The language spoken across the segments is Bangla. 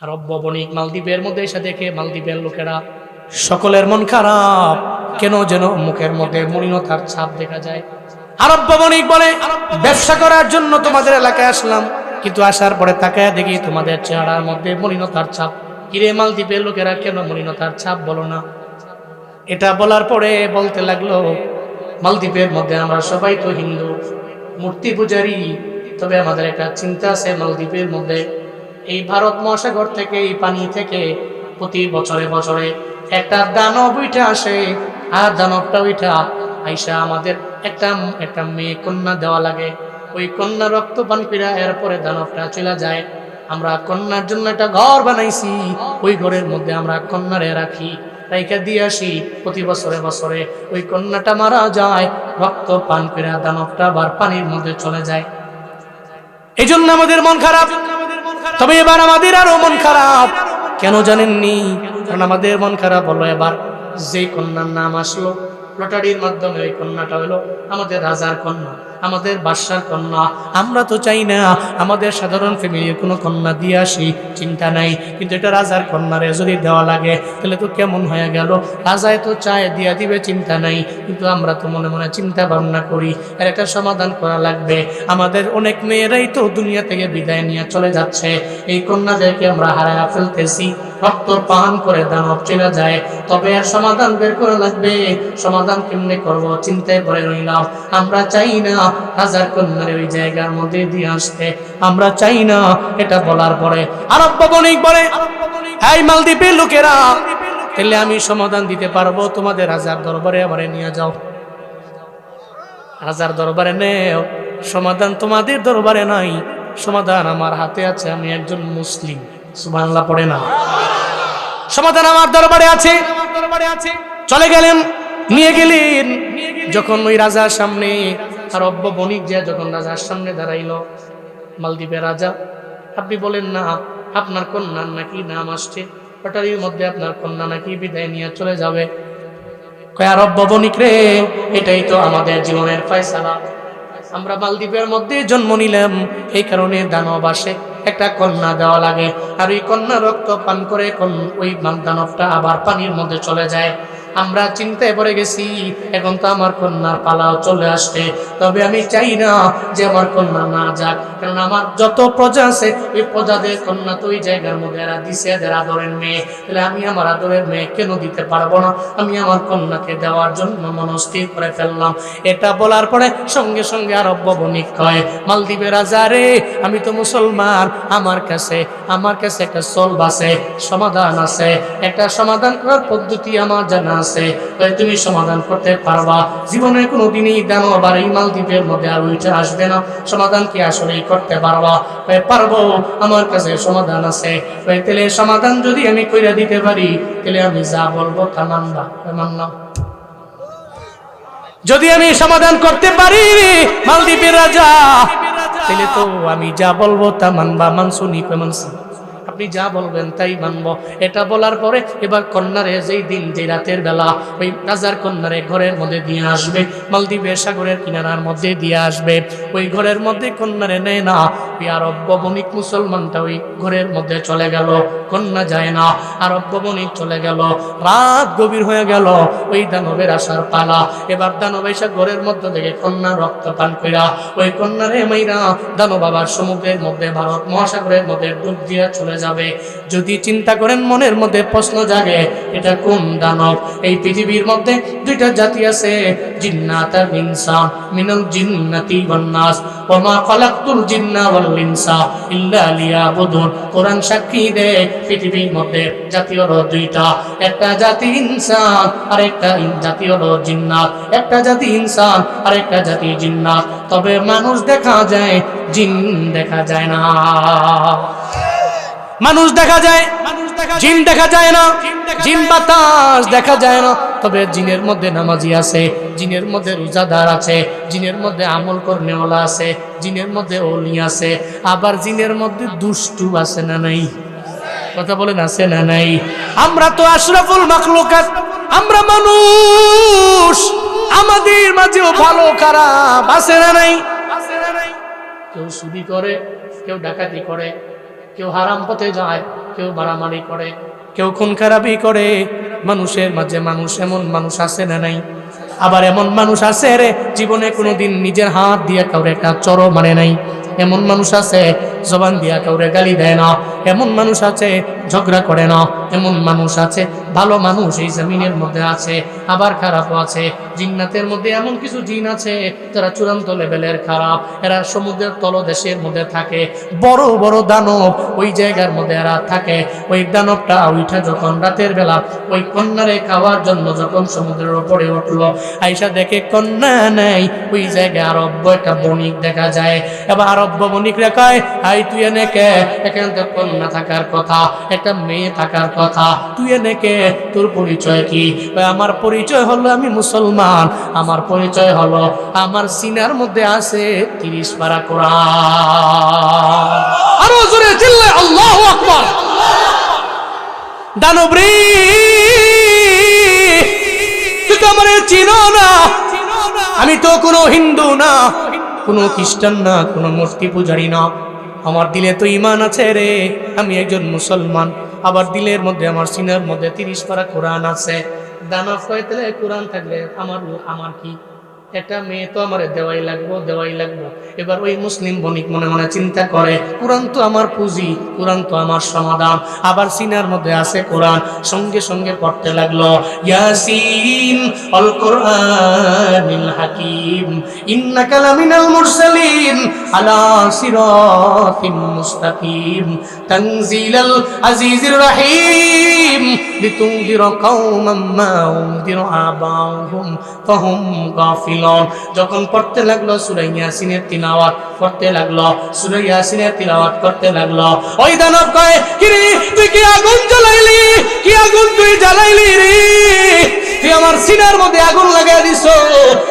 আরব বণিক মালদ্বীপের মধ্যে এসে দেখে মালদ্বীপের লোকেরা সকলের মন খারাপ। কেন যেন মুখের মধ্যে মলিনতার ছাপ দেখা যায়। আরব বণিক বলে, ব্যবসা করার জন্য তোমাদের এলাকায় আসলাম। কিন্তু আসার পরে তাকায় দেখি তোমাদের চেহারার মধ্যে মলিনতার ছাপ। কিরে মালদ্বীপের লোকেরা, কেন মলিনতার ছাপ বলো না? এটা বলার পরে বলতে লাগল, মালদ্বীপের মধ্যে আমরা সবাই তো হিন্দু। মূর্তি পূজারি। তবে আমাদের একটা চিন্তা আছে মালদ্বীপের মধ্যে। এই ভারত মহাসাগর থেকে, এই পানি থেকে প্রতি বছরে বছরে একটা দানব উঠে আসে। আর দানবটা উঠা আইসা আমাদের একটা একটা মেয়ে কন্যা দেওয়া লাগে। ওই কন্যা রক্ত পান পিরা এরপরে দানবটা চলে যায়। আমরা কন্যার জন্য একটা ঘর বানাইছি। ওই ঘরের মধ্যে আমরা কন্যারে রাখি, রাইখা দিয়ে আসি। প্রতি বছরে বছরে ওই কন্যাটা মারা যায়, রক্ত পান করে দানবটা আবার পানির মধ্যে চলে যায়। এই জন্য আমাদের মন খারাপ। তবে এবার আমাদের আরও মন খারাপ। কেন জানেননি? কারণ আমাদের মন খারাপ হলো এবার। যে কন্যার নাম আসলো, লটারির মাধ্যমে ওই কন্যাটা হলো আমাদের রাজার কন্যা। আমাদের বাদশার কন্যা। আমরা তো চাই না আমাদের সাধারণ ফ্যামিলির কোনো কন্যা দিয়ে আসি, চিন্তা নাই। কিন্তু এটা রাজার কন্যারে যদি দেওয়া লাগে, তাহলে তো কেমন হয়ে গেল? রাজায় তো চায়, দিয়া দিবে, চিন্তা নাই। কিন্তু আমরা তো মনে মনে চিন্তা ভাবনা করি এর একটা সমাধান করা লাগবে। আমাদের অনেক মেয়েরাই তো দুনিয়া থেকে বিদায় নিয়ে চলে যাচ্ছে। এই কন্যাদেরকে আমরা হারায়া ফেলতেছি। রক্ত পান করে দানব চলে যায়। তবে এর সমাধান বের করা লাগবে। সমাধান কেমনে করব? চিন্তায় পড়ে রইলাম। আমরা চাই না হাজার কন্যার ওই জায়গার মধ্যে দিয়ে আসতে। আমরা চাই না এটা বলার পরে। আরব বণিক বলে, এই মালদ্বীপের লোকেরা, তাহলে আমি সমাধান দিতে পারব। তোমাদের রাজার দরবারে আমারে নিয়ে যাও। রাজার দরবারে নেও। সমাধান তোমাদের দরবারে নাই। সমাধান আমার হাতে আছে। আমি একজন মুসলিম। সুবহানাল্লাহ, পড়ে না। সমাধান আমার দরবারে আছে। চলে গেলেন, নিয়ে গেলেন। যখন ওই রাজার সামনে আর অব্য বণিক যে যখন রাজার সামনে দাঁড়াইল, মালদ্বীপের রাজা, আপনি বলেন, না, আপনার কন্যার নাকি নাম আসছে? হঠাৎই মধ্যে আপনার কন্যা নাকি বিদায় নিয়ে চলে যাবে? কয়, আর অব্য বণিক রে, এটাই তো আমাদের জীবনের ফয়সালা। আমরা মালদ্বীপের মধ্যে জন্ম নিলাম, এই কারণে দানব আসে। একটা কন্যা দেওয়া লাগে। আর ওই কন্যা রক্ত পান করে ওই দানবটা আবার পানির মধ্যে চলে যায়। আমরা চিন্তায় পড়ে গেছি, এখন তো আমার কন্যার পালাও চলে আসছে। তবে আমি চাই না যে আমার কন্যা না যাক, কারণ আমার যত প্রজা আছে, ওই প্রজাদের কন্যা তো ওই জায়গার মধ্যে এরা দিছে এদের আদরের মেয়ে। তাহলে আমি আমার আদরের মেয়ে কেন দিতে পারব না? আমি আমার কন্যাকে দেওয়ার জন্য মনস্থির করে ফেললাম। এটা বলার পরে সঙ্গে সঙ্গে আরব বণিক হয় মালদ্বীপের রাজা রে, আমি তো মুসলমান, আমার কাছে আমার কাছে একটা সলভ আছে, সমাধান আছে। একটা সমাধান করার পদ্ধতি আমার জানা আছে তাই তুমি সমাধান করতে পারবা। জীবনে কোনো দিনই দেন আবার এই মালদ্বীপের মধ্যে আর ওইটা আসবে না। সমাধান কি আসলেই করতে পারবা? কয়, পারব আমার কাছে সমাধান আছে। কয়, তাহলে সমাধান যদি আমি কইরা দিতে পারি তাহলে আমি যা বলব তা মানবা। মানলাম। যদি আমি সমাধান করতে পারি মালদ্বীপের রাজা তাহলে তো আমি যা বলব তা মানবা। মানসুনি কয় মানসি আপনি যা বলবেন তাই মানব এটা বলার পরে এবার কন্যারে যেই দিন যে রাতের বেলা ওই রাজার কন্যারে ঘরের মধ্যে দিয়ে আসবে, মালদ্বীপের সাগরের কিনারার মধ্যে দিয়ে আসবে। ওই ঘরের মধ্যে কন্যারে নেয় না। ওই আরব বণিক মুসলমানটা ওই ঘরের মধ্যে চলে গেল। কন্যা যায় না। আরব বণিক চলে গেল। রাত গভীর হয়ে গেল। ওই দানবের আসার পালা। এবার দানব ঘরের মধ্যে থেকে কন্যা রক্ত পান কইরা ওই কন্যারে মাইরা দানব আবার সমুদ্রের মধ্যে, ভারত মহাসাগরের মধ্যে ডুব দিয়া চলে যাবে। যদি চিন্তা করেন মনের মধ্যে প্রশ্ন জাগে, এটা কোন দানব? এই পৃথিবীর মধ্যে দুইটা জাতি আছে, জিন্নাত আর ইনসান মিনাল জিন্নাতি ওয়ান নাস, ওয়া মা খালাকতুল জিন্না ওয়াল ইনসা ইল্লা লিয়াবুদুন। কোরআন সাক্ষী দেয়, পৃথিবীর মধ্যে জাতি হলো দুইটা। একটা জাতি ইনসান আর একটা জাতি হলো জিন্নাত। একটা জাতি ইনসান আর একটা জাতি জিন্নাত। তবে মানুষ দেখা যায়, জিন দেখা যায় না। মানুষ দেখা যায় জিন দেখা যায় না জিন বাতাস দেখা যায় না তবে জিনের মধ্যে নামাজি আছে জিনের মধ্যে রোজাদার আছে জিনের মধ্যে আমল কর্মেওয়ালা আছে জিনের মধ্যে অলি আছে আবার জিনের মধ্যে দুষ্টু আছে না নাই? কথা বলেন আছে না নাই? আমরা তো আশরাফুল মাখলুকাত আমরা মানুষ আমাদের মাঝেও ভালো খারাপ আছে না নাই। কেউ চুরি করে কেউ ডাকাতি করে কেউ হারাম পথে যায়, কেউ মারামারি করে, কেউ খুন খারাপি করে। মানুষের মাঝে মানুষ এমন মানুষ আসে না নাই? আবার এমন মানুষ আছে রে, জীবনে কোনো দিন নিজের হাত দিয়ে কাউরে একটা চর মানে নাই। এমন মানুষ আছে, জবান দিয়া কাউরে গালি দেয় না। এমন মানুষ আছে ঝগড়া করে না। এমন মানুষ আছে, ভালো মানুষ এই জমিনের মধ্যে আছে, আবার খারাপও আছে। জিন্নাতের মধ্যে এমন কিছু জিন আছে, যারা চূড়ান্ত লেভেলের খারাপ। এরা সমুদ্রের তলদেশের মধ্যে থাকে, বড় বড় দানব ওই জায়গার মধ্যে এরা থাকে। ওই দানবটা ওইটা যখন রাতের বেলা ওই কন্যারে খাওয়ার জন্য যখন সমুদ্রের ওপরে উঠল, আইসা দেখে কন্যা নেই। ওই জায়গায় আরব্য একটা বণিক দেখা যায়। এবার আরব্য বণিক রেখায় আই তুই এনে কে? এখান তো কন্যা থাকার কথা। একটা মেয়ে থাকার কথা। তুই এনে কে? তোর পরিচয় কি? আমার পরিচয় হলো আমি মুসলমান। আমার পরিচয় হলো আমার সিনার মধ্যে আছে তিরিশ পারা কোরআন। আরও আল্লাহ তুই আমার চিনো না। আমি তো কোনো হিন্দু না, কোনো খ্রিস্টান না, কোনো মূর্তি পূজারি না। আমার দিলে তো ইমান আছে রে। আমি একজন মুসলমান। আবার দিলের মধ্যে, আমার সিনার মধ্যে তিরিশ পারা কোরআন আছে। দানা ফয়তলে কোরআন থাকলে আমার আমার কি? একটা মেয়ে তো আমার দেওয়াই লাগবো দেওয়াই লাগবো। এবার ওই মুসলিম বণিক মনে মনে চিন্তা করে, কোরআন তো আমার পুঁজি, কোরআন তো আমার সমাধান। আবার সিনার মধ্যে আছে কোরআন, সঙ্গে সঙ্গে পড়তে লাগল, ইয়াসিন অল কোরআনিল হাকিম, ইন্নাকা লামিনাল মুরসালিন আলা সিরাতিম মুস্তাকিম, তানজিলাল আজিজির রহিম লিতুনদিরা কওমান মা উনদিরা আবাহুম, ফাহুম যখন পড়তে লাগল সুরাই ইয়াসিনের তিলাওয়াত করতে লাগল সুরাই ইয়াসিনের তিলাওয়াত করতে লাগল। ওই দানব কয়, কিরে, তুই কি আগুন জ্বালাইলি? কি আগুন তুই জ্বালাইলি রে? তুই আমার সিনার মধ্যে আগুন লাগাই দিছ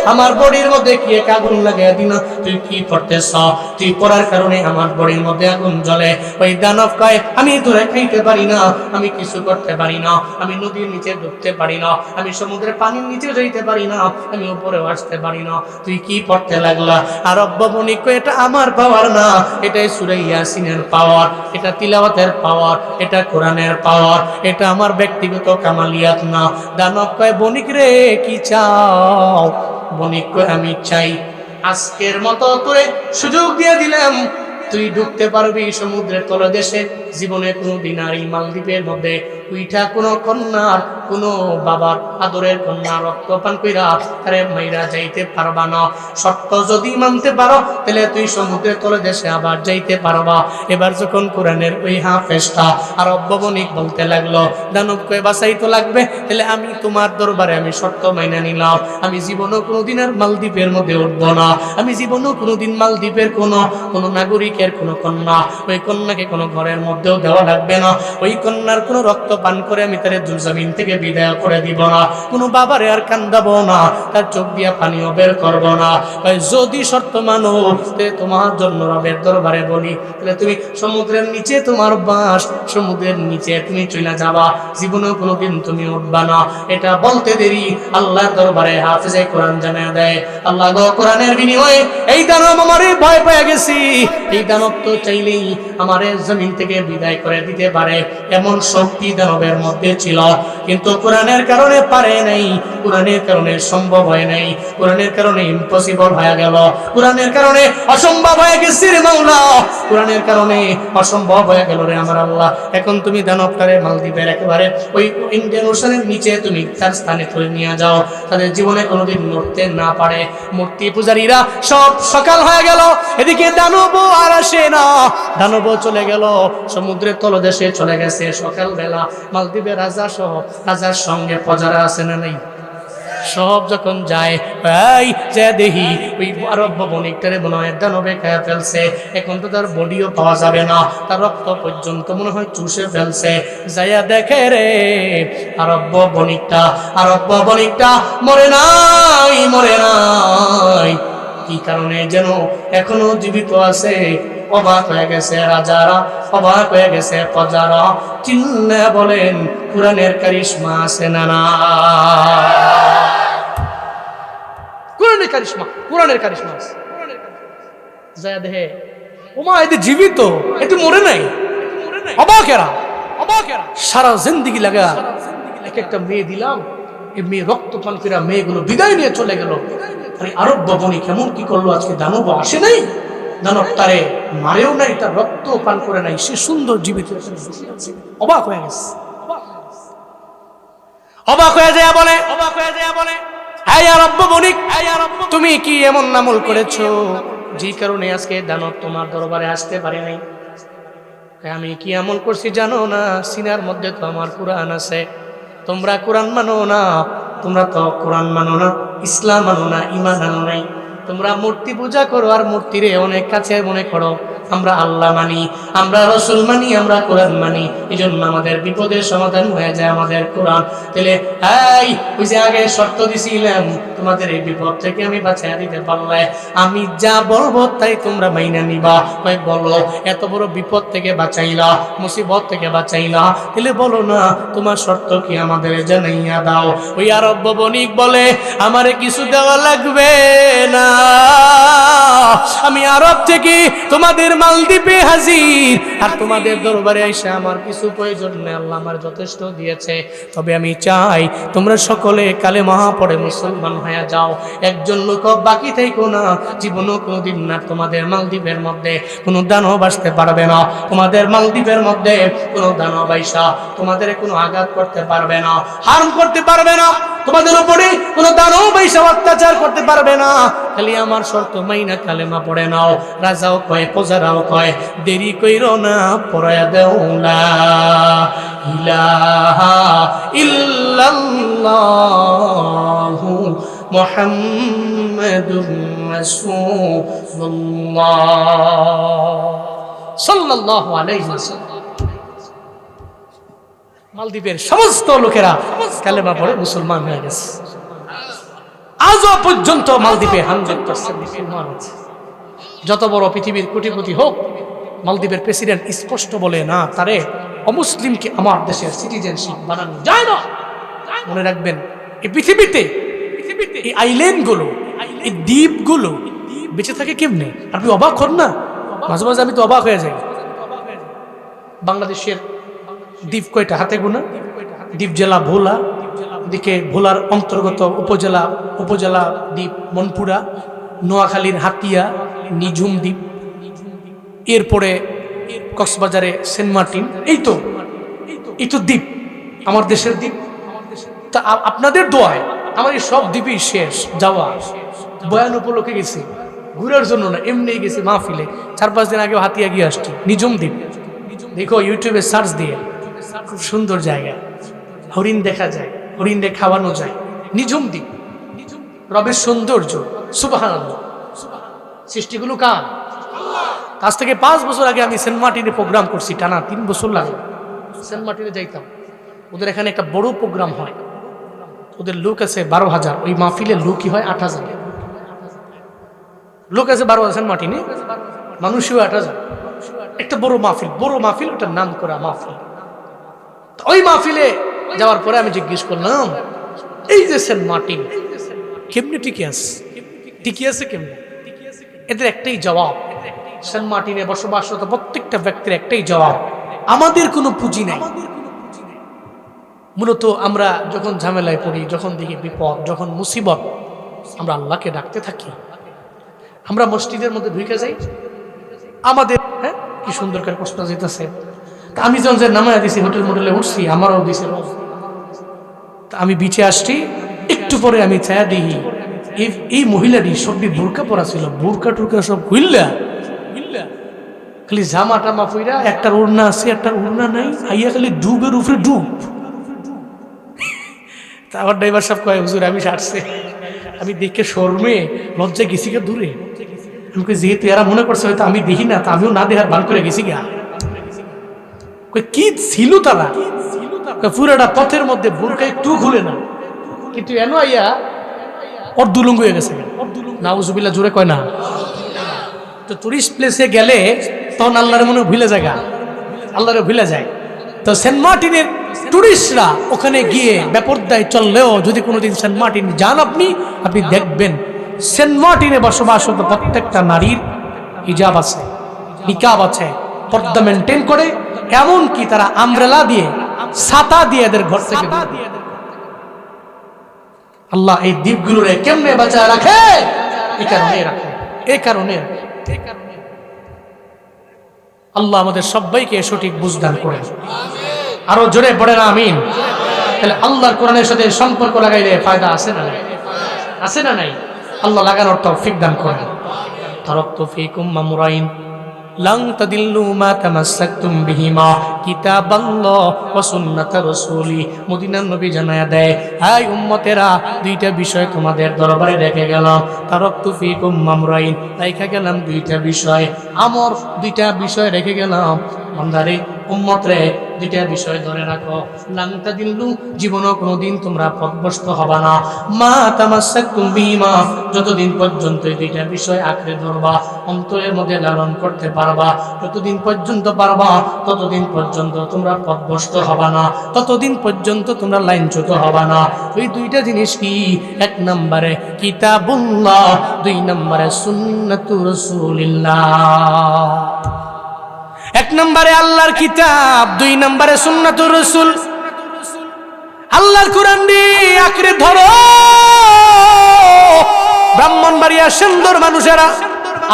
আমার বডির মধ্যে কি এক আগুন লাগাই দিন? তুই কি করতেছ? তুই পড়ার কারণে আমার বডির মধ্যে আগুন জ্বলে। ওই দানব কয়, আমি দূরে খাইতে পারি না। আমি কিছু করতে পারি না। আমি নদীর নিচে ডুবতে পারি না। আমি সমুদ্রের পানির নিচে যাইতে পারি না। আমি উপরে আসতে পারি না। তুই কি পড়তে লাগলা? আর অব্বাবনিক এটা আমার পাওয়ার না। এটাই সুরে ইয়াসিনের পাওয়ার। এটা তিলাওয়াতের পাওয়ার। এটা কোরআনের পাওয়ার। এটা আমার ব্যক্তিগত কামালিয়াত না। দানব কয় বণিক রে কি চাও? বণিক আমি চাই। আজকের মতো করে সুযোগ দিয়ে দিলাম। তুই ঢুকতে পারবি সমুদ্রের তলদেশে। জীবনে কোনো দিন আর এই মালদ্বীপের মধ্যে উইঠা কোনো কন্যার, কোনো বাবার আদরের কন্যা রক্তপান কইরা আরে মাইরা যাইতে পারবা না। সত্য যদি মানতে পারো, তাহলে তুই সমুদ্রের তলে দেশে আবার যাইতে পারবা। এবার যখন কোরআনের ওই হাফেজটা আর অব্যবনিক বলতে লাগল দানব কয়ে বাসাই তো লাগবে, তাহলে আমি তোমার দরবারে আমি শর্ত মাইনা নিলাম। আমি জীবনও কোনোদিন আর মালদ্বীপের মধ্যে উঠবো না। আমি জীবনও কোনোদিন মালদ্বীপের কোনো কোনো নাগরিকের কোনো কন্যা, ওই কন্যাকে কোনো ঘরের মধ্যেও দেওয়া লাগবে না। ওই কন্যার কোনো রক্ত পান করে আমি তার জমিন থেকে বিদায় করে দিব না। কোনো বাবারে আর কান্দাবো না, তার চোখ দিয়া পানিও বের করব না। যদি শর্ত মানো তোমার জন্য রবের দরবারে বলি। তাহলে তুমি সমুদ্রের নিচে তোমার বাস, সমুদ্রের নিচে তুমি চলে যাবা। জীবনেও কোনোদিন তুমি উঠবা না। এটা বলতে দেরি আল্লাহ দরবারে হাফেজে কোরআন জানা দেয়। আল্লাহ কোরআনের বিনিময়ে এই দানব আমারে ভয় পেয়ে গেছি। এই দানব চাইলেই আমারে জমিন থেকে বিদায় করে দিতে পারে। এমন শক্তি দানবের মধ্যে ছিল। কিন্তু কোরআনের কারণে পারে নাই। কোরআনের কারণে সম্ভব হয় নাই। কোরআনের কারণে ইম্পসিবল হয়ে গেল। কোরআনের কারণে অসম্ভব হয়ে গেছে রে মাওলা। কোরআনের কারণে অসম্ভব হয়ে গেল রে আমার আল্লাহ। এখন তুমি দানবটারে মালদ্বীপের একেবারে ওই ইন্ডিয়ান ওশানের নিচে তুমি তার স্থানে তুলে নিয়ে যাও। তাদের জীবনে কোনোদিন মরতে না পারে। মূর্তি পূজারীরা সব সকাল হয়ে গেল। এদিকে দানব আর আসে না। দানব চলে গেল, সমুদ্রের তলদেশে চলে গেছে সকালবেলা। মালদ্বীপের রাজা সহ, রাজার সঙ্গে প্রজারা আছে না নেই? সব যখন যায়, এই দেখি ওই আরব্য বণিকটারে মনে হয় দানবে খেয়ে ফেলছে। এখন তো তার বডিও পাওয়া যাবে না, তার রক্ত পর্যন্ত মনে হয় চুষে ফেলছে। যাইয়া দেখে রে আরব্য বণিকটা আরব্য বণিকটা মরে নাই মরে নাই। কি কারণে যেন এখনও জীবিত আছে? অবাক হয়ে গেছে রাজারা অবাক হয়ে গেছে প্রজারা। চিল্লা বলেন কোরআনের কারিশমা আছে না না? কোরআনের কারিশমা কোরআনের কারিশমা আছে। যায় দেহে। ওমা এতে জীবিত এতে মরে নাই। অবাক এরা সারা জিন্দিগি লাগা এক একটা মেয়ে দিলাম এই মেয়ে রক্ত পান করে মেয়েগুলো বিদায় নিয়ে চলে গেল। আরে আরব ভবনী কেমন কি করল? আজকে দানব আসে নাই? দানব তারে মারেও নাই, তার রক্ত পান করে নাই, সে সুন্দর জীবিত। অবাক হয়ে গেছে। অবাক হয়ে যায় বলে, অবাক হয়ে যায় বলে বণিক তুমি কি এমন নামল করেছ? যে কারণে আজকে দানব তোমার দরবারে আসতে পারে নাই। আমি কি আমল করছি জানো না? সিনার মধ্যে তো আমার কোরআন আছে। তোমরা কোরআন মানো না, তোমরা তো কোরআন মানো না। ইসলাম আনো না ইমান আনো নাই। তোমরা মূর্তি পূজা করো আর মূর্তিরে অনেক কাছে মনে করো। আমরা আল্লাহ মানি, আমরা রসুল মানি, আমরা কোরআন মানি। এই জন্য আমাদের বিপদের সমাধান হয়ে যায় আমাদের কোরআন। তাহলে, এই, ওই যে আগে শর্ত দিছিলাম, তোমাদের এই বিপদ থেকে আমি বাঁচাই দিতে পারলে, আমি যা বলব তাই তোমরা মাইনা নিবা। কয় বলো, এত বড় বিপদ থেকে বাঁচাইলা, মুসিবত থেকে বাঁচাইলা। তাহলে বলো না, তোমার শর্ত কি আমাদের জানাইয়া দাও। ওই আরব বণিক বলে, আমারে কিছু দেওয়া লাগবে না। আমি আরব থেকে তোমাদের মালদ্বীপে হাজির। আর তোমাদের দরবারে এসে আমার কিছু প্রয়োজন নেই আল্লাহ আমার যথেষ্ট দিয়েছে। তবে আমি চাই তোমরা সকলে কালে মহা পড়ে মুসলমান হয়ে যাও। একজন লোক বাকি থাইকো না জীবনও কোনোদিন না তোমাদের মালদ্বীপের মধ্যে কোনো দানও আসতে পারবে না। তোমাদের মালদ্বীপের মধ্যে কোনো দানও বাইসা তোমাদের কোনো আঘাত করতে পারবে না হার্ম করতে পারবে না। তোমাদের উপরে কোনো দানব আইসা অত্যাচার করতে পারবে না। খালি আমার শর্ত, মাইনা কালেমা পড়ে নাও, রাজাও কয়, প্রজারাও কয়, দেরি কইরো না পড়ায়া দেও না। সাল্লাল্লাহু আলাইহি ওয়াসাল্লাম। মালদ্বীপের সমস্ত লোকেরা কালেমা পড়ে মুসলমান হয়ে গেছে। আজও পর্যন্ত মালদ্বীপে হান্ড্রেড মুসলমান আছে। যত বড় পৃথিবীর কোটিপতি হোক, মালদ্বীপের প্রেসিডেন্ট স্পষ্ট বলে, না, তারে অমুসলিমকে আমার দেশের সিটিজেনশিপ বানানো যায় না। মনে রাখবেন, এই পৃথিবীতে এই আইল্যান্ডগুলো, এই দ্বীপগুলো বেঁচে থাকে কেমনে? আপনি অবাক হন না? মাঝে মাঝে আমি তো অবাক হয়ে যাই। বাংলাদেশের দ্বীপ কয়টা? হাতে গোনা? দ্বীপ জেলা ভোলা দিকে ভোলার অন্তর্গত উপজেলা উপজেলা দ্বীপ মনপুরা, নোয়াখালীর হাতিয়া, নিঝুম দ্বীপ, এরপরে কক্সবাজারে সেন্ট মার্টিন। এই তো এই তো দ্বীপ, আমার দেশের দ্বীপ। তা আপনাদের দোয়ায় আমার এই সব দ্বীপই শেষ, যাওয়া। বয়ান উপলক্ষে গেছি, ঘুরার জন্য না এমনি গেছি মাহফিলে। চার পাঁচ দিন আগে হাতিয়া গিয়ে আসছি, নিঝুম দ্বীপ। দেখো, ইউটিউবে সার্চ দিয়ে খুব সুন্দর জায়গা। হরিণ দেখা যায়, হরিণে খাওয়ানো যায়। নিঝুম দ্বীপ, রবের সৌন্দর্য সুবাহান সৃষ্টিগুলো কান আজ থেকে পাঁচ বছর আগে আমি সেন্ট মার্টিনে প্রোগ্রাম করছি, টানা তিন বছর লাগে। সেন্ট মার্টিনে যাইতাম। ওদের এখানে একটা বড় প্রোগ্রাম হয়। ওদের লোক আছে বারো হাজার, ওই মাহফিলের লোকই হয় আট হাজার। লোক আছে বারো হাজার মার্টিনে। মানুষও আট হাজার। একটা বড় মাহফিল বড় মাহফিল, ওটার নাম করা মাহফিল। ওই মাহফিলে যাওয়ার পরে আমি জিজ্ঞেস করলাম, এই যে সেন্ট মার্টিন, কেমনি টিকে আছে? টিকে আছে কেমনি? এদের একটাই জবাব, সেন্ট মার্টিনে বসবাসরত প্রত্যেকটা ব্যক্তির একটাই জবাব, আমাদের কোনো পুঁজি নাই। মূলত আমরা যখন ঝামেলায় পড়ি, যখন দেখি বিপদ, যখন মুসিবত, আমরা আল্লাহকে ডাকতে থাকি। আমরা মসজিদের মধ্যে ঢুকে যাই। আমাদের হ্যাঁ কি সুন্দর করে প্রশ্ন যেতেছে। আমি যখন যে নামায় দিছি, হোটেল মোটেলে উঠছি, আমারও দিছে তা আমি বিচে আসছি, একটু পরে আমি ছায়া দিই এই মহিলাটি সবটি বোরকা পরা ছিল। বোরকা টুরকা সব হুইল্লা খালি জামা টামা পইরা একটার ওড়না আছে, একটার ওড়না নাই, আইয়া খালি ডুবের উপরে ডুব। তা আমার ড্রাইভার সাহেব কয়, হুজুর, আমি সারছে। আমি দেখে শর্মে, লজ্জায় গেছি গা দূরে। আমি যেহেতু এরা মনে করছে হয়তো আমি দেখি না, তা আমিও না দেখার বান করে গেছি গা। কি ছিল তারা? পুরাটা পথের মধ্যে বোরকা একটু খুলে না। কিন্তু এনো আইয়া ওর দুলুঙ্গ হয়ে গেছে। নাউজুবিল্লা জোরে কয় না? তো টুরিস্ট প্লেসে গেলে তখন আল্লাহর মনে ভুলে যায় গা। আল্লাহরে ভুলে যায়। তো সেন্ট মার্টিনের টুরিস্টরা ওখানে গিয়ে বেপরদায় চললেও যদি কোনোদিন সেন্ট মার্টিন যান আপনি আপনি দেখবেন সেন্ট মার্টিনে বসবাসরত প্রত্যেকটা নারীর হিজাব আছে নিকাব আছে পর্দা মেনটেন করে এমন কি তারা আমব্রেলা দিয়ে ছাতা দিয়ে এদের ঘর থেকে আল্লাহ এই দ্বীপগুলোরে কেমনে বাঁচায় রাখে? এই কারণে রাখে। এই কারণে আল্লাহ আমাদের সবাইকে সঠিক বুঝদান করে আরও জোরে পড়ে না আমিন। তাহলে আল্লাহর কোরআনের সাথে সম্পর্ক লাগাইলে ফায়দা আছে না নাই? আছে না নাই? আল্লাহ লাগানোর তৌফিক দান করেন। তারাকতু ফীকুম মামরাইন। লাং তাদিল্লু মা তামাসসাকতুম বিহিমা কিতাবাল্লাহ ওয়া সুন্নাত রাসূলি। মদিনার নবী জানায়া দেয় হাই উম্মতেরা, দুইটা বিষয় তোমাদের দরবারে রেখে গেলাম। তারাকতু ফীকুম মামরাইন। রাইখা গেলাম দুইটা বিষয়। আমর, দুইটা বিষয় রেখে গেলাম। বান্দারে উম্মত রে দুইটা বিষয় ধরে রাখো। লাংতা দিল্লু জীবনও কোনোদিন তোমরা পথভ্রষ্ট হবা না। মা তামাসাক তুমি মা যতদিন পর্যন্ত এই দুইটা বিষয় আঁকড়ে ধরবা, অন্তরের মধ্যে লালন করতে পারবা, যতদিন পর্যন্ত পারবা, ততদিন পর্যন্ত তোমরা পথভ্রষ্ট হবা না, ততদিন পর্যন্ত তোমরা লাইনচ্যুত হবা না। ওই দুইটা জিনিস কি? এক নম্বরে কিতাবুল্লাহ, দুই নম্বরে সুন্নাতু রাসূলিল্লাহ। এক নম্বরে আল্লাহর কিতাব, দুই নম্বরে সুন্নাতুর রসুল। আল্লাহর কোরআন আঁকড়ে ধরো। ব্রাহ্মণবাড়িয়া সুন্দর মানুষেরা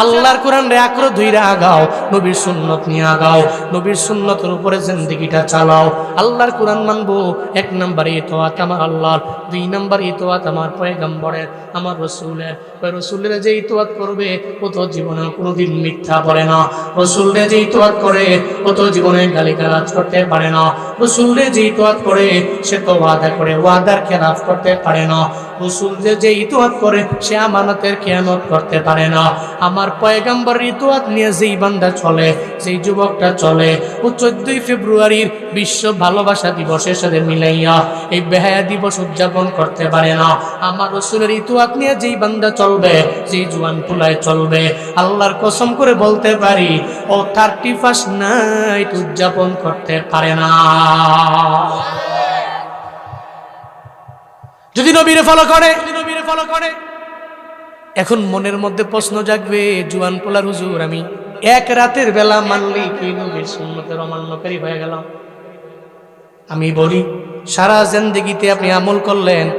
আল্লাহর কোরআন রে আঁকড়ো ধুইরা আগাও, নবীর সুন্নত নিয়ে আগাও, নবীর সুন্নতের উপরে জিন্দিগিটা চালাও। আল্লাহর কোরআন মানবো, এক নম্বরে ইতোয়াত আমার আল্লাহর, দুই নম্বর ইতোয়াত আমার পয়গম্বরের, আমার রসুলের। ওই রসুলের যে ইতোয়াত করবে, ও তো জীবনে কোনোদিন মিথ্যা বলে না। রসুলরে যে ইতোয়াত করে, ও তো জীবনে গালিগালাজ করতে পারে না। রসুলরে যে ইতোয়াত করে, সে তো ওয়াদা করে, ওয়াদার খেলাফ করতে পারে না। রসুল যে যে ইতোয়াত করে, সে আমানতের খেয়ানত করতে পারে না। আমার পয়গাম্বর ইতোয়াত নিয়ে যেই বান্দা চলে, যেই যুবকটা চলে, ও চোদ্দই ফেব্রুয়ারির বিশ্ব ভালোবাসা দিবসের সাথে মিলাইয়া এই বেহায়া দিবস উদযাপন করতে পারে না। আমার রসুলের ইতোয়াত নিয়ে যেই বান্দা চলবে, যেই জুয়ান পুলায় চলবে, আল্লাহর কসম করে বলতে পারি, ও থার্টি ফার্স্ট নাইট উদযাপন করতে পারে না। যদি নবীরে ফলো করে। নবীরে ফলো করে। এখন মনের মধ্যে প্রশ্ন জাগবে জুয়ান পোলার হুজুর আমি এক রাতের বেলা মানলি কি নবীর সুন্নতের অমান্যকারী হয়ে গেলাম? আমি বলি সারা জিন্দগিতে আপনি আমল করলেন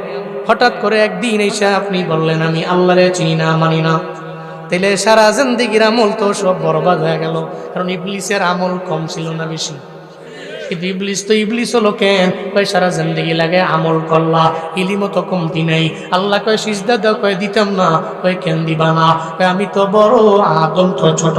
হঠাৎ করে একদিন এসে আপনি বললেন আমি আল্লাহরে চিনি না মানি না। তাইলে সারা জিন্দগির আমল তো সব বরবাদ হয়ে গেল কারণ ইবলিসের আমল কম ছিল না বেশি। কিন্তু ইবলিস তো ইবলিস হলো কেন কয়, সারা জিন্দগি লাগে আমল করলা ইলিমো তো কমতি নেই। আল্লাহ কয়, সিজদা দাও, কয়, দিতাম না, কয়, কেন দিবা না? আমি তো বড় আদম, তো ছোট।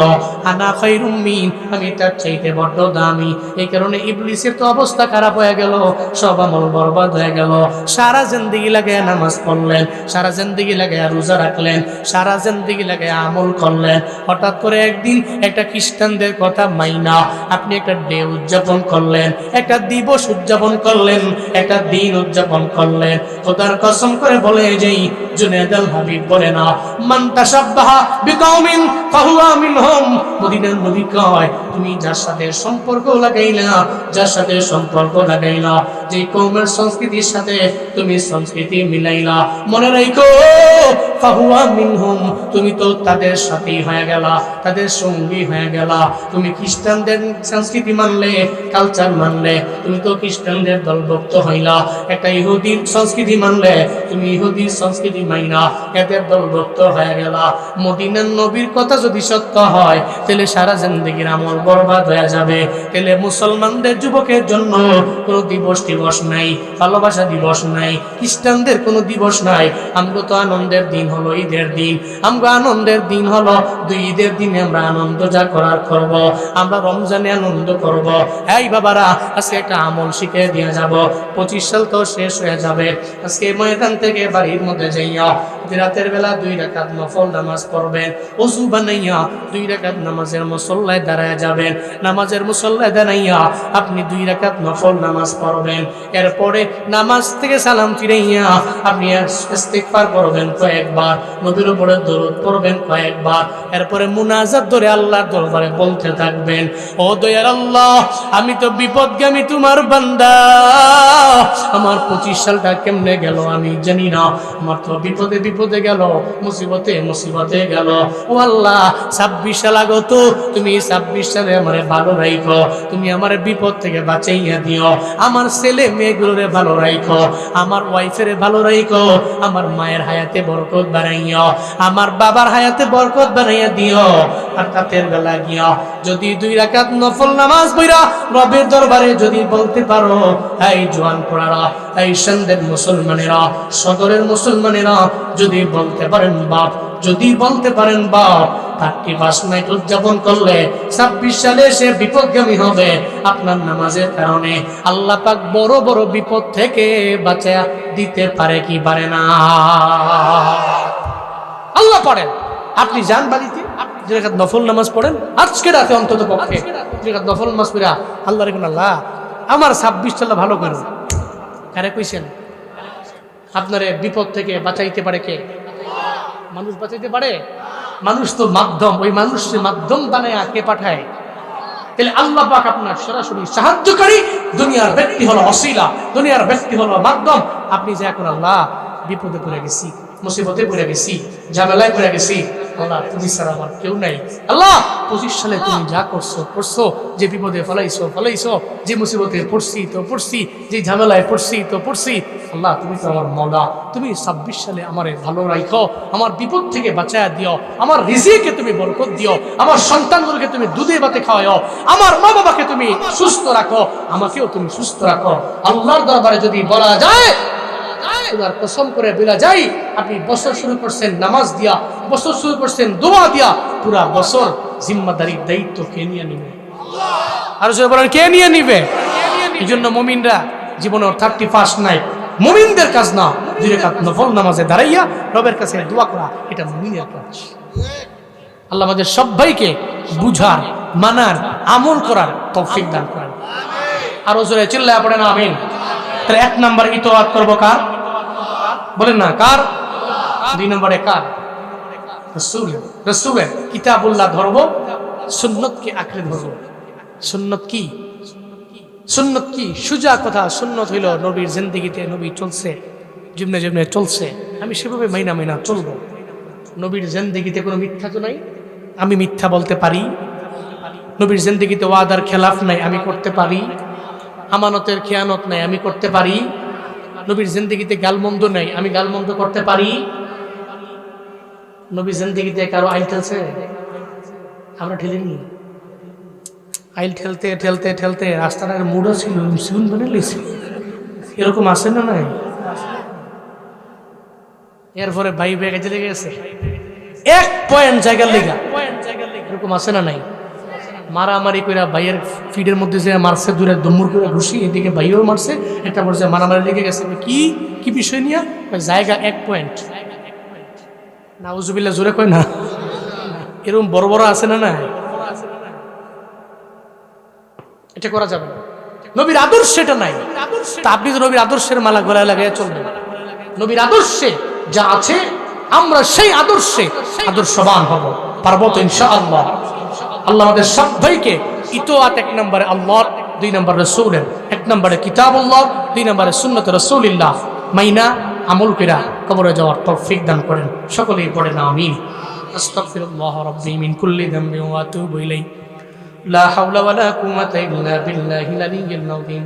আনা খাইরুম মিন, আমি তার চাইতে বড্ড দামি। এই কারণে ইবলিসের তো অবস্থা খারাপ হয়ে গেল, সব আমল বরবাদ হয়ে গেল। সারা জিন্দগি লাগে নামাজ পড়লেন, সারা জিন্দগি লাগে রোজা রাখলেন, সারা জিন্দগি লাগে আমল করলেন। হঠাৎ করে একদিন একটা খ্রিস্টানদের কথা মাইনা, আপনি একটা ডে উদযাপন করলেন। একটা দিবস উদযাপন করলেন, একটা দিন উদযাপন করলেন। খোদার কসম করে বলে যেই জুনেদ আল হাবিব বলে না, মান বিকাউমিন ফাহুয়া মিনহুম। মদিনার নবী কয়, তুমি যার সাথে সম্পর্ক লাগাইলা, যার সাথে সম্পর্ক লাগাইলা, যে কৌমের সংস্কৃতির সাথে তুমি সংস্কৃতি মিলাইলা। মনে রাখো ফাহুয়া মিনহুম, তুমি তো তাদের সাথেই হয়ে গেলা, তাদের সঙ্গী হয়ে গেলা। তুমি খ্রিস্টানদের সংস্কৃতি মানলে কালচার মানলে তুমি তো খ্রিস্টানদের দলভুক্ত হইলা। একটা ইহুদির সংস্কৃতি মানলে তুমি ইহুদির সংস্কৃতি মাইনা, এদের দলভুক্ত হয়ে গেলা। মদিনার নবীর কথা যদি সত্য হয়, তাহলে সারা জিন্দগির আমল বরবাদ হয়ে যাবে। তাহলে মুসলমানদের যুবকের জন্য কোনো দিবস দিবস নাই, ভালোবাসা দিবস নাই, খ্রিস্টানদের কোনো দিবস নাই। আমগো তো আনন্দের দিন হলো ঈদের দিন। আমরা আনন্দের দিন হলো দুই ঈদের দিনে আমরা আনন্দ যা করার করব, আমরা রমজানে আনন্দ করব। এই বাবারা আজকে একটা আমল শিখে দিয়ে যাব। পঁচিশ সাল তো শেষ হয়ে যাবে। আজকে ময়দান থেকে বাড়ির মধ্যে যাইয়া রাতের বেলা দুই রাকাত নফল নামাজ পড়বেন অজু বানাইয়া দুই রাকাত নামাজের মুসল্লায় দাঁড়ায় যাবেন। নামাজের মুসল্লায় দাঁড়াইয়া আপনি দুই রাকাত নফল নামাজ পড়বেন। এরপরে নামাজ থেকে সালাম ফিরাইয়া আপনি ইস্তিগফার করবেন কয়েকবার, নবীর উপরে দরুদ পড়বেন কয়েকবার। এরপরে মুনাজাত ধরে আল্লাহর দরবারে বলতে থাকবেন, ও দয়ার আল্লাহ, আমি তো বিপদগামী তোমার বান্দা। আমার পঁচিশ সালটা কেমনে গেল আমি জানি না। আমার তো বিপদে বিপদে গেল, মুসিবতে মুসিবতে গেল। ও আল্লাহ, ছাব্বিশ সাল আগত, তুমি ছাব্বিশ সালে আমার ভালো রাইখো। তুমি আমার বিপদ থেকে বাঁচাইয়া দিও। আমার ছেলে মেয়েগুলোরে ভালো রাইখো। আমার ওয়াইফের ভালো রাইখো। আমার মায়ের হায়াতে বরকত বানাইও আমার বাবার হায়াতে বরকত বানাইয়া দিও। আর রাতের বেলা গিয়া যদি দুই রাকাত নফল নামাজ বইরা রবের দরবারে যদি বলতে পারো এই জোয়ান পড়ারা এই সন্ধ্যের মুসলমানেরা, সদরের মুসলমানেরা, যদি বলতে পারেন বাপ, যদি বলতে পারেন বাপ থার্টি ফার্স্ট উদযাপন করলে ছাব্বিশ সালে সে বিপদগামী হবে। আপনার নামাজের কারণে আল্লাহ পাক বড় বড় বিপদ থেকে বাঁচা দিতে পারে কি পারে না? আল্লাহ পড়েন আপনি যান বাড়িতে। যে নফল নামাজ পড়েন, আজকে রাতে অন্তত পক্ষে যে নফল নামাজ পড়া, আল্লাহ রেখুন, আল্লাহ, আমার ছাব্বিশ সাল্লা ভালো করুন। কারে কইছেন? আপনারে বিপদ থেকে বাঁচাইতে পারে কে? মানুষ বাঁচাইতে পারে? মানুষ তো মাধ্যম, ওই মানুষকে মাধ্যম বানায় কে পাঠায়? তাহলে আল্লাহ পাক আপনার সরাসরি সাহায্যকারী, দুনিয়ার ব্যক্তি হলো অশিলা, দুনিয়ার ব্যক্তি হলো মাধ্যম। আপনি যে এখন আল্লাহ বিপদে পড়ে গেছি, মুসিবতে পড়ে গেছি, ঝামেলায় পড়ে গেছি। আল্লাহ, তুমি ছাড়া আমার কেউ নাই। আল্লাহ, পঁচিশ সালে তুমি যা করছ করছ, যে বিপদে ফলাইছো ফলাইছো, যে মুসিবতে পড়ছি, তো পড়ছি, যে ঝামেলায় পড়ছি, তো পড়ছি। আল্লাহ, তুমি তো আমার মৌলা। তুমি ছাব্বিশ সালে আমারে ভালো রাখো আমার বিপদ থেকে বাঁচায়া দিও, আমার রিজিকে তুমি বরকত দিও, আমার সন্তানগুলোকে তুমি দুধে বাতে খাওয়াও আমার মা বাবাকে তুমি সুস্থ রাখো, আমাকেও তুমি সুস্থ রাখো। আল্লাহর দরবারে যদি বলা যায় খোদার কসম করে বেলা যাই আপনি বছর শুরু করছেন নামাজ দিয়া বছর শুরু করছেন দোয়া দিয়া পুরা বছর জিম্মাদারির দায়িত্ব কে নিয়ে নিবে? আর যদি বলেন কে নিয়ে নিবে? এই জন্য মমিনরা জীবনের থার্টি ফার্স্ট নাইট মমিনদের কাজ না দুই রেখাত নফল নামাজে দাঁড়াইয়া রবের কাছে দোয়া করা এটা মমিনের কাজ। আল্লাহ আমাদের সবাইকে বুঝার মানার আমল করার তৌফিক দান করেন। আরও জোরে চিল্লায় পড়েন আমিন। তাহলে এক নাম্বার ইতোয়াত করব কার? বলেন না, কার? দুই নম্বরে কার? রসুল রসুলের কিতাবুল্লাহ ধরবো, সুন্নতকে আঁকড়ে ধরবো। সুন্নত কি? সুন্নত কি? সুজা কথা, সুন্নত হইল নবীর জিন্দিগিতে নবী চলছে যেমনে যেমনে চলছে। আমি সেভাবে মাইনা মাইনা চলবো। নবীর জিন্দিগিতে কোনো মিথ্যা তো নাই? আমি মিথ্যা বলতে পারি। নবীর জিন্দিগিতে ওয়াদার খেলাফ নাই, আমি করতে পারি। আমানতের খেয়ানত নাই, আমি করতে পারি। নবীর জিন্দিগিতে গালমন্দ নাই। আমি গালমন্দ করতে পারি? নবীর জিন্দিগিতে কারও আইল ঠেলছে? আমরা ঠেলিনি। আইল ঠেলতে ঠেলতে ঠেলতে রাস্তাটার মুডও ছিল এরকম আছে না নাই? এরপরে ভাই বেগে চলে গেছে। এক পয়েন্ট জায়গার লেগা। এরকম আছে না নাই? মারামারি করে ভাইয়ের ফিডের মধ্যে যে মারছে, দূরে দম্মুর করে ঘুষি, এদিকে ভাইও মারছে, একটা পর্যায়ে মারামারি লেগে গেছে। কি? কি বিষয় নিয়ে? জায়গা এক পয়েন্ট নাউজুবিল্লা জোরে কয় না? এরকম বড় বড় আছে না না এটা করা যাবে না। নবীর আদর্শ এটা নাই। তা আপনি তো নবীর আদর্শের মালা গলায় লাগাইয়া চলবেন। নবীর আদর্শে যা আছে, আমরা সেই আদর্শে আদর্শবান হব। পার্বত ইনশাআল্লাহ। আল্লাহ আমাদের সবাইকে ইতোয়াত, এক নম্বরে আল্লাহর দুই নম্বর রসুলের, এক নম্বরে কিতাবুল্লাহ, দুই নম্বরে সুন্নত রসুলিল্লাহ। মাইনা আমল কিরা কবরে যাওয়ার তৌফিক দান করেন। সকলেই পড়ে না, আমিন। আস্তাগফিরুল্লাহ রাব্বি মিন কুল্লি যামবি ওয়া আতুবু ইলাইহি। লা হাওলা ওয়ালা কুওয়াতা ইল্লা বিল্লাহিল আলিয়্যিল আযীম।